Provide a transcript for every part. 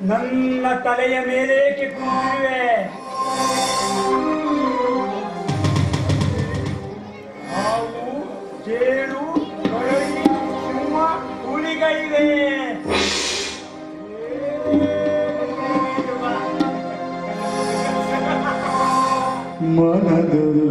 ನನ್ನ ತಲೆಯ ಮೇಲೇಕೆ ಕೂರುವೆ ಹಾವು ಜೇನು ಕೊರಗಿ ಸಿಂಹ ಹುಲಿಗಳಿವೆ. ಮನದರು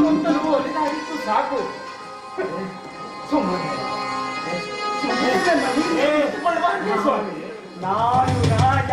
ಒಂದು ಒಳ್ಳೆದಾಗಿತ್ತು ಸಾಕು ಸುಮ್ಮನೆ ಸುಮ್ಮನೆ ನಾನು ರಾಜ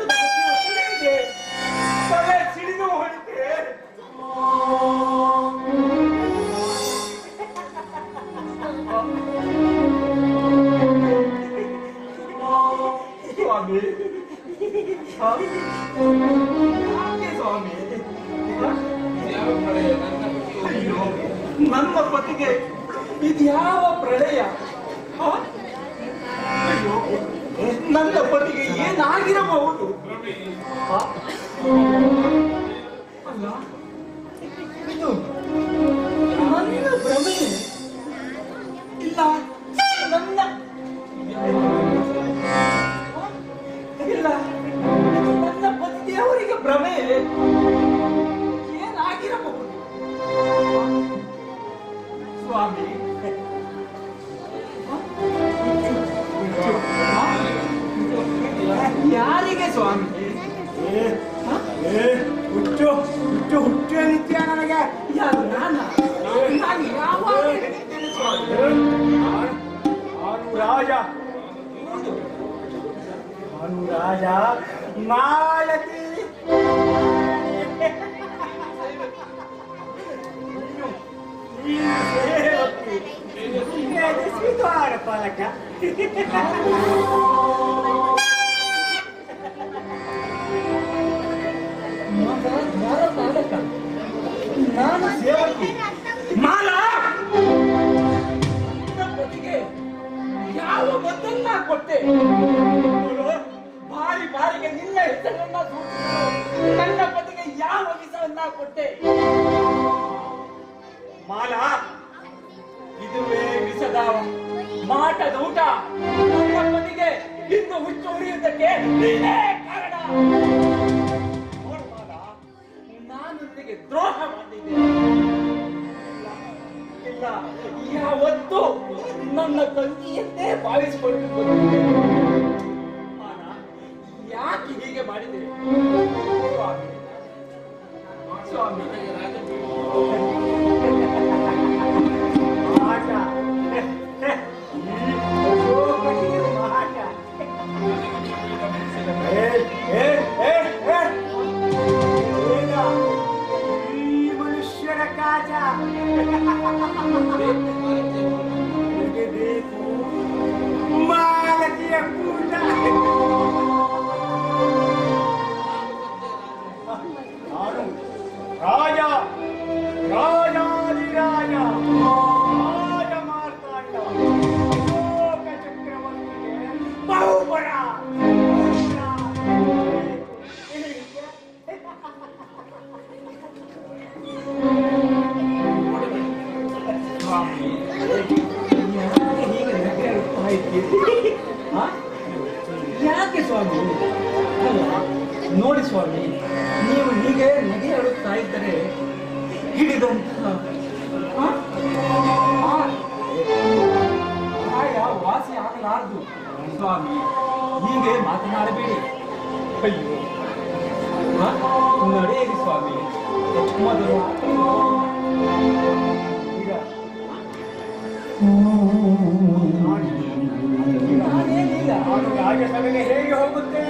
ಸ್ವಾಮಿ. ಯಾಕೆ ಯಾವ ಪ್ರಳಯ ನನ್ನ ಅಯ್ಯೋ ಪತಿಗೆ ಇದ್ಯಾವ ಪ್ರಳಯ? ಆ? ಅಯ್ಯೋ, ನನ್ನ ಪತಿಗೆ ಏನಾಗಿರಬಹುದು? ಅಲ್ಲ, ಇದು अनुराजा। अनुराजा मालती। तो आड़ पालक ಕೊಟ್ಟೆ. ಬಾರಿ ಬಾರಿಗೆ ನಿನ್ನ ಹೆಸರನ್ನ ನನ್ನ ಪತಿಗೆ ಯಾವ ವಿಷವನ್ನ ಕೊಟ್ಟೆ? ಮಾಲಾ, ಇದುವೇ ವಿಷದ ಮಾಟದ ಊಟ. ನನ್ನ ಪತಿಗೆ ಇನ್ನು ಹುಚ್ಚು ಉರಿಯುವುದಕ್ಕೆ ನೀನೇ ಕಾರಣ. ಯಾಕೆ ಸ್ವಾಮಿ? ಅಲ್ವಾ ನೋಡಿ ಸ್ವಾಮಿ, ನೀವು ಹೀಗೆ ನಗೆ ಹೇಳುತ್ತಾ ಇದ್ದರೆ ಹಿಡಿದಂತಹ ವಾಸಿ ಆಗಲಾರದು. ಸ್ವಾಮಿ, ಹೀಗೆ ಮಾತನಾಡಬೇಡಿ. ಅಯ್ಯೋ. ನಡೆಯಿರಿ ಸ್ವಾಮಿ. ಮೊದಲು. ಹಾಗೆ ಸಮಯ ಹೇಗೆ ಹೋಗುತ್ತೆ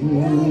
Mm-hmm.